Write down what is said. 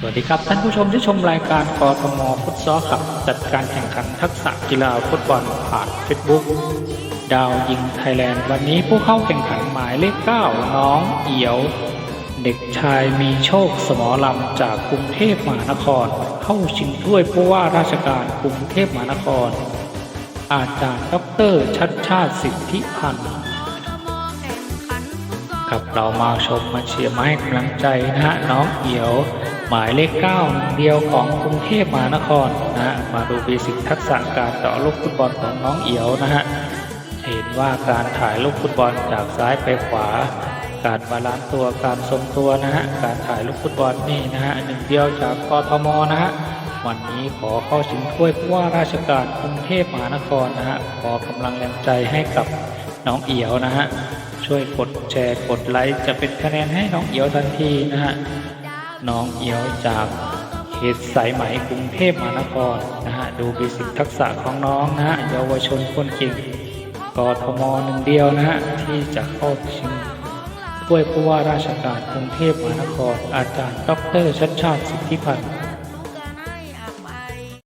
สวัสดีครับ ท่านผู้ชมที่ชมรายการกทมฟุตซอลขับ จัดการแข่งขันทักษะกีฬาฟุตบอลผ่าน Facebook ดาวยิงไทยแลนด์ วันนี้ผู้เข้าแข่งขันหมายเลข 9 น้องเอียว เด็กชายมีโชคสมอลำจากกรุงเทพมหานคร เข้าชิงถ้วยผู้ว่าราชการกรุงเทพมหานคร อาจารย์ดรชัดชาติสิทธิพันธ์ครับเรามาชมมาเชียร์มาให้กำลังใจนะฮะน้องเอียว หมายเลขเก้าเดียวของกรุงเทพมหานครนะฮะมาดูเบสิกทักษะการเจาะลูกฟุตบอลของน้องเอียวนะฮะเห็นว่าการถ่ายลูกฟุตบอลจากซ้ายไปขวา การบาลานซ์ตัวการทรงตัวนะฮะการถ่ายลูกฟุตบอลนี่นะฮะหนึ่งเดียวจากกทมนะฮะวันนี้ขอเข้าชิงถ้วยผู้ว่าราชการกรุงเทพมหานครนะฮะขอกำลังแรงใจให้กับน้องเอียวนะฮะช่วยกดแชร์กดไลค์จะเป็นคะแนนให้น้องเอียวทันทีนะฮะ น้องเอียวจากเขตสายไหมกรุงเทพมหานครนะฮะดูบิสิกทักษะของน้องนะฮะเยาวชนคนเก่งกทมหนึ่งเดียวนะฮะที่จะเข้าชิงถ้วยผู้ว่าราชการกรุงเทพมหานคร อาจารย์ ดรชัดชาติสิทธิพันธ์